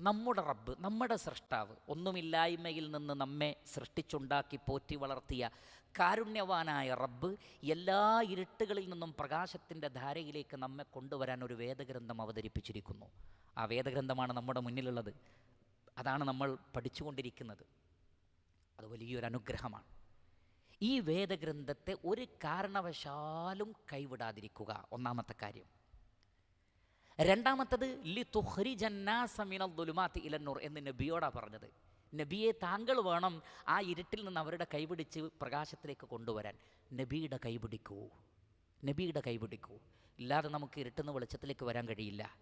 നമ്മുടെ റബ്ബ് നമ്മുടെ സൃഷ്ടാവ് ഒന്നുമില്ലായ്മയിൽ നിന്ന് നമ്മെ സൃഷ്ടിച്ചുണ്ടാക്കി പോറ്റി വളർത്തിയ കാരുണ്യവാനായ റബ്ബ് എല്ലാ ഇരുട്ടുകളിൽ നിന്നും പ്രകാശത്തിന്റെ ധാരയിലേക്ക് നമ്മെ കൊണ്ടുവരാൻ ഒരു വേദഗ്രന്ഥം അവതരിപ്പിച്ചിരിക്കുന്നു. ആ വേദഗ്രന്ഥമാണ് നമ്മുടെ മുന്നിലുള്ളത്. അതാണ് നമ്മൾ പഠിച്ചുകൊണ്ടിരിക്കുന്നത്. അത് വലിയൊരു അനുഗ്രഹമാണ്. ഈ വേദഗ്രന്ഥത്തെ ഒരു കാരണവശാലും കൈവിടാതിരിക്കുക. ഒന്നാമത്തെ കാര്യം. രണ്ടാമത്തത് ലി തുഹ്രിജന്നാസമിനുലുമാത്തി ഇലന്നൂർ എന്ന് നബിയോടാ പറഞ്ഞത്. നബിയെ താങ്കൾ വേണം ആ ഇരുട്ടിൽ നിന്ന് അവരുടെ കൈപിടിച്ച് പ്രകാശത്തിലേക്ക് കൊണ്ടുവരാൻ. നബിയുടെ കൈപിടിക്കൂ നബിയുടെ കൈപിടിക്കൂ ഇല്ലാതെ നമുക്ക് ഇരുട്ടുന്ന വെളിച്ചത്തിലേക്ക് വരാൻ കഴിയില്ല.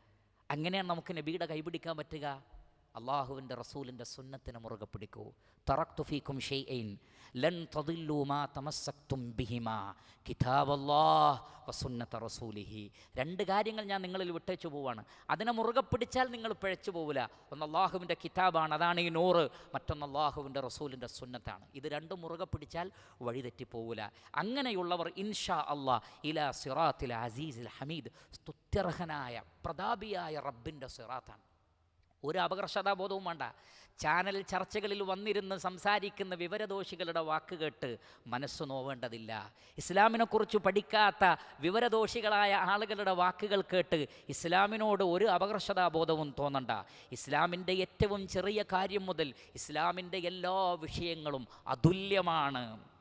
അങ്ങനെയാണ് നമുക്ക് നബിയുടെ കൈപിടിക്കാൻ പറ്റുക. അള്ളാഹുവിന്റെ റസൂലിന്റെ സുന്നത്തിന് മുറുകെ പിടിക്കൂ. തറക്തു ഫീക്കും ഷെയ്ൻ ലൻ തദില്ലു മാ ബിഹിമാ ബിഹിമ. കിതാബല്ലാഹ് വസുന്നത്ത റസൂലിഹി. രണ്ട് കാര്യങ്ങൾ ഞാൻ നിങ്ങളിൽ വിട്ടേച്ചു പോവാണ്. അതിനെ മുറുകെ പിടിച്ചാൽ നിങ്ങൾ പിഴച്ചു പോവില്ല. ഒന്ന് അള്ളാഹുവിന്റെ കിതാബാണ് അതാണ് ഈ നൂറ്. മറ്റൊന്ന് അള്ളാഹുവിന്റെ റസൂലിന്റെ സുന്നത്താണ്. ഇത് രണ്ടും മുറുകെ പിടിച്ചാൽ വഴിതെറ്റിപ്പോവില്ല അങ്ങനെയുള്ളവർ ഇൻഷാ അള്ളാഹ് ഇല സിറാത്തിൽ അസീസിൽ ഹമീദ് സ്തുത്യർഹനായ പ്രതാപിയായ റബ്ബിന്റെ സിറാത്താണ്. ഒരു അപകർഷതാബോധവും വേണ്ട. ചാനൽ ചർച്ചകളിൽ വന്നിരുന്ന് സംസാരിക്കുന്ന വിവരദോഷികളുടെ വാക്ക് കേട്ട് മനസ്സ് നോവേണ്ടതില്ല. ഇസ്ലാമിനെക്കുറിച്ച് പഠിക്കാത്ത വിവരദോഷികളായ ആളുകളുടെ വാക്കുകൾ കേട്ട് ഇസ്ലാമിനോട് ഒരു അപകർഷതാബോധവും തോന്നണ്ട. ഇസ്ലാമിന്റെ ഏറ്റവും ചെറിയ കാര്യം മുതൽ ഇസ്ലാമിന്റെ എല്ലാ വിഷയങ്ങളും അതുല്യമാണ്.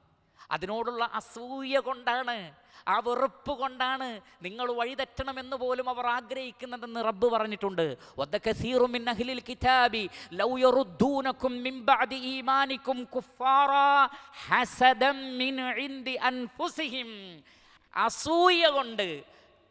അതിനോടുള്ള അസൂയ കൊണ്ടാണ് ആ വെറുപ്പ് കൊണ്ടാണ് നിങ്ങൾ വഴിതെറ്റണമെന്ന് പോലും അവർ ആഗ്രഹിക്കുന്നതെന്ന് റബ്ബ് പറഞ്ഞിട്ടുണ്ട്. കിതാബി ലൗ മിൻ ബഅദി ഈമാനികും കുഫാറാ ഹസദം മിൻ അൻഫുസിഹിം. അസൂയ കൊണ്ട്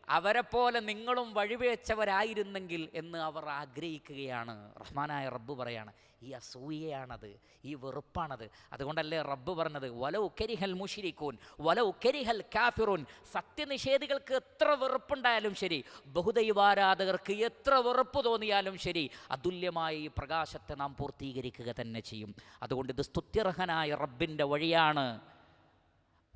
അവരെ പോലെ നിങ്ങളും വഴിവേച്ചവരായിരുന്നെങ്കിൽ എന്ന് അവർ ആഗ്രഹിക്കുകയാണ്. റഹ്മാനായ റബ്ബ് പറയാണ് ഈ അസൂയയാണത് ഈ വെറുപ്പാണത്. അതുകൊണ്ടല്ലേ റബ്ബ് പറഞ്ഞത് വല ഉക്കരിഹൽ മുഷിരിക്കൂൻ വല ഉക്കരിഹൽ കാഫിറൂൻ. സത്യനിഷേധികൾക്ക് എത്ര വെറുപ്പുണ്ടായാലും ശരി ബഹുദൈവാരാധകർക്ക് എത്ര വെറുപ്പ് തോന്നിയാലും ശരി അതുല്യമായ ഈ പ്രകാശത്തെ നാം പൂർത്തീകരിക്കുക തന്നെ ചെയ്യും. അതുകൊണ്ട് ഇത് സ്തുത്യർഹനായ റബ്ബിന്റെ വഴിയാണ്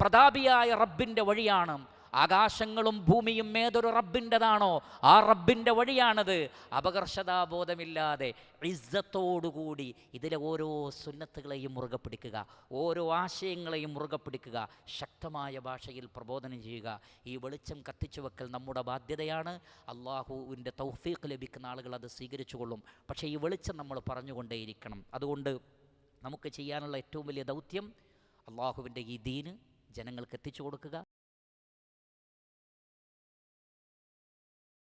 പ്രതാപിയായ റബ്ബിന്റെ വഴിയാണ് ആകാശങ്ങളും ഭൂമിയും ഏതൊരു റബ്ബിന്റെതാണോ ആ റബ്ബിന്റെ വഴിയാണത്. അപകർഷതാബോധമില്ലാതെ ഇസ്സത്തോടുകൂടി ഇതിലെ ഓരോ സുന്നത്തുകളെയും മുറുകെ പിടിക്കുക ഓരോ ആശയങ്ങളെയും മുറുകെ പിടിക്കുക ശക്തമായ ഭാഷയിൽ പ്രബോധനം ചെയ്യുക. ഈ വെളിച്ചം കത്തിച്ചു വെക്കൽ നമ്മുടെ ബാധ്യതയാണ്. അള്ളാഹുവിന്റെ തൗഫീഖ് ലഭിക്കുന്ന ആളുകൾ അത് സ്വീകരിച്ചു കൊള്ളും പക്ഷേ ഈ വെളിച്ചം നമ്മൾ പറഞ്ഞുകൊണ്ടേയിരിക്കണം. അതുകൊണ്ട് നമുക്ക് ചെയ്യാനുള്ള ഏറ്റവും വലിയ ദൗത്യം അള്ളാഹുവിന്റെ ഈ ദീന് ജനങ്ങൾക്ക് എത്തിച്ചു കൊടുക്കുക.